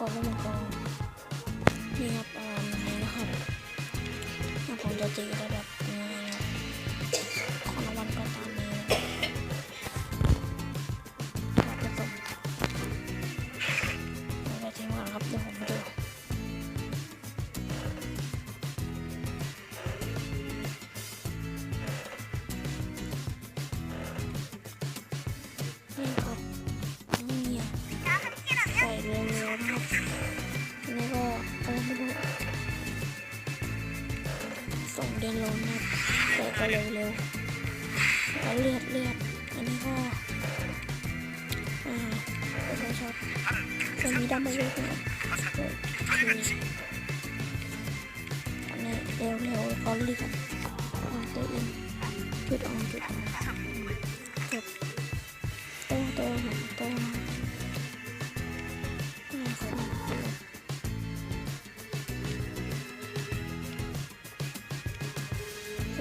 กรก็มังกรนี่ครับประมาณนี้นะครับผมจะตีรแบบ เดินลงนะครับแต่ก็เร็วเร็วๆแล้วเลือดเลือดอันนี้ก็อ่าเป็นชอบเป็นมีดัมเบลเนะครับคืออันนี้เร็วเร็วๆก็เลือดออกตัวเองจุดออกจุดออกจบโตโต้หางโต้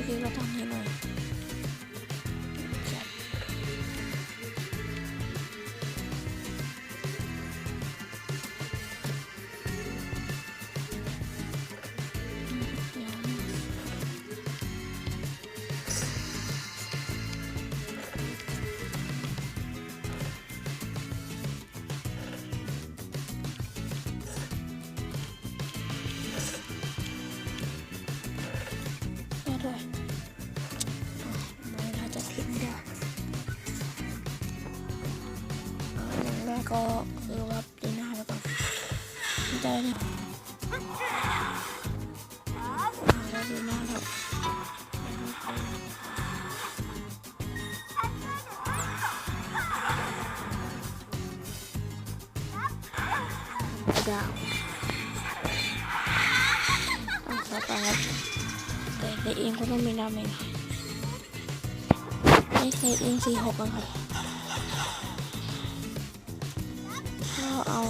สกิลก็ท กก็คือว่าดีหน้าไปก่อนได้เนี่ยแล้วดีหน้าครับดาวอะต่อไปครับแต่ในเองก็ต้องมีดาเมจไม่เคยเอ็นสี่หกนะครับ เอา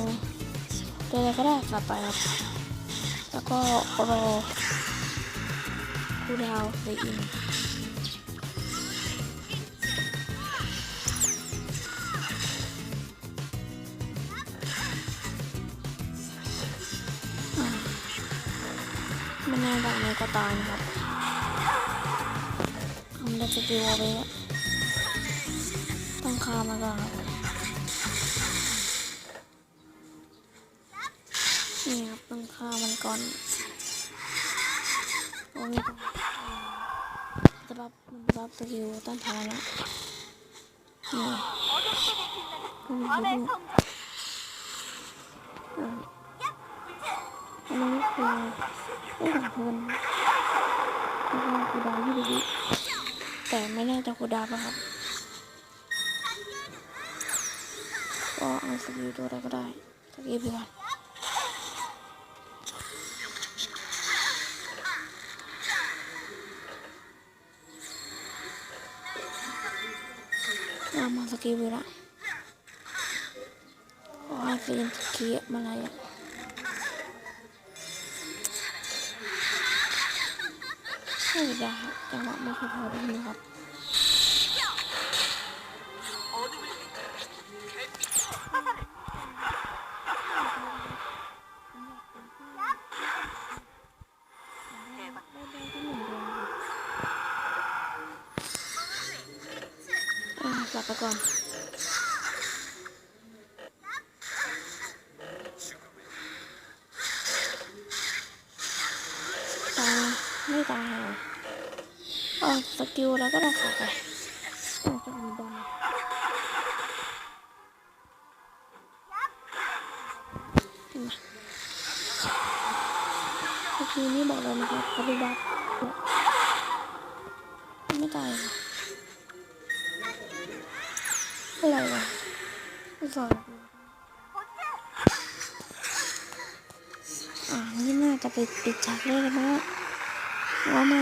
ตัวอะไรก็ได้กลับไปครับ แล้วก็รอคูดาวน์เลยอินอะไม่แน่ด่านไหนก็ตายนะครับทำได้สกิลเอาไว้แล้วต้องคามาก่อนครับ ก่อนโอ้ยจะรับมันจะรับสกิลต้านทานแล้วนี่ต้องดูดูอ่าอันนี้คือเอ้ยของเพื่อนแล้วก็คูดาวยี่สิบวิแต่ไม่แน่ใจคูดาวป่ะครับก็เอาสกิลตัวอะไรก็ได้สกิลไปก่อน กิลไปละขอให้ฟิล์มเกียมาอะไรอะไม่ได้จังหวะไม่ค่อยพอดีนะครับ ลับไปก่อนตายไม่ตายเหรอเออสกิลแล้วก็ได้ค่ะไปอาจะมีดำเห็นไหมสกิลนี้บอกเลยนะครับเขาดูบัฟไม่ตายเหร อะไรวะไม่สอนอ่านี่น่าจะไปปิดฉากเลยนะว่าไม่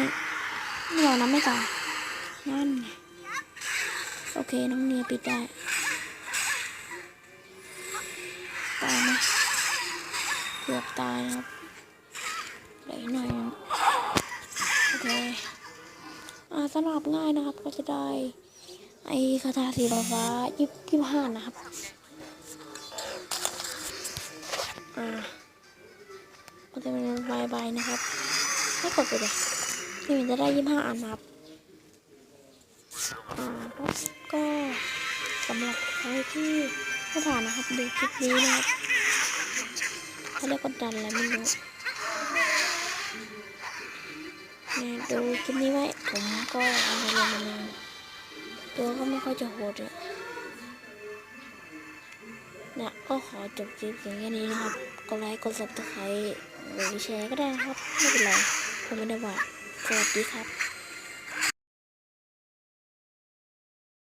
ไม่รอนะไม่ตายนั่นไงโอเคน้องเนียปิดได้ตายไหมเกือบตายครับเหลือหน่อยโอเคอ่าสลับง่ายนะครับก็จะได้ ไอ้คาถาสีฟ้ายี่สิบห้านะครับ อ่าโอก็จะเป็นบายบายนะครับให้กดไปเลยนี่มันจะได้ยี่ห้าอันะครับ อ่าก็สำหรับใครที่ไม่ผ่านนะครับดูคลิปนี้นะครับเขาเรียกกดดันอะไรไม่รู้เนี่ยดูคลิปนี้ไว้ผมก็เอาไปลงมานา ตัวก็ไม่ค่อยจะโหดเลยนี่ยก็ขอจบคลิปเพียงแค่นี้นะครับ กดไลค์กดซับสไครต์หรือแชร์ก็ได้ครับ ไม่เป็นไรผมไม่ได้ว่าสวัสดีครับ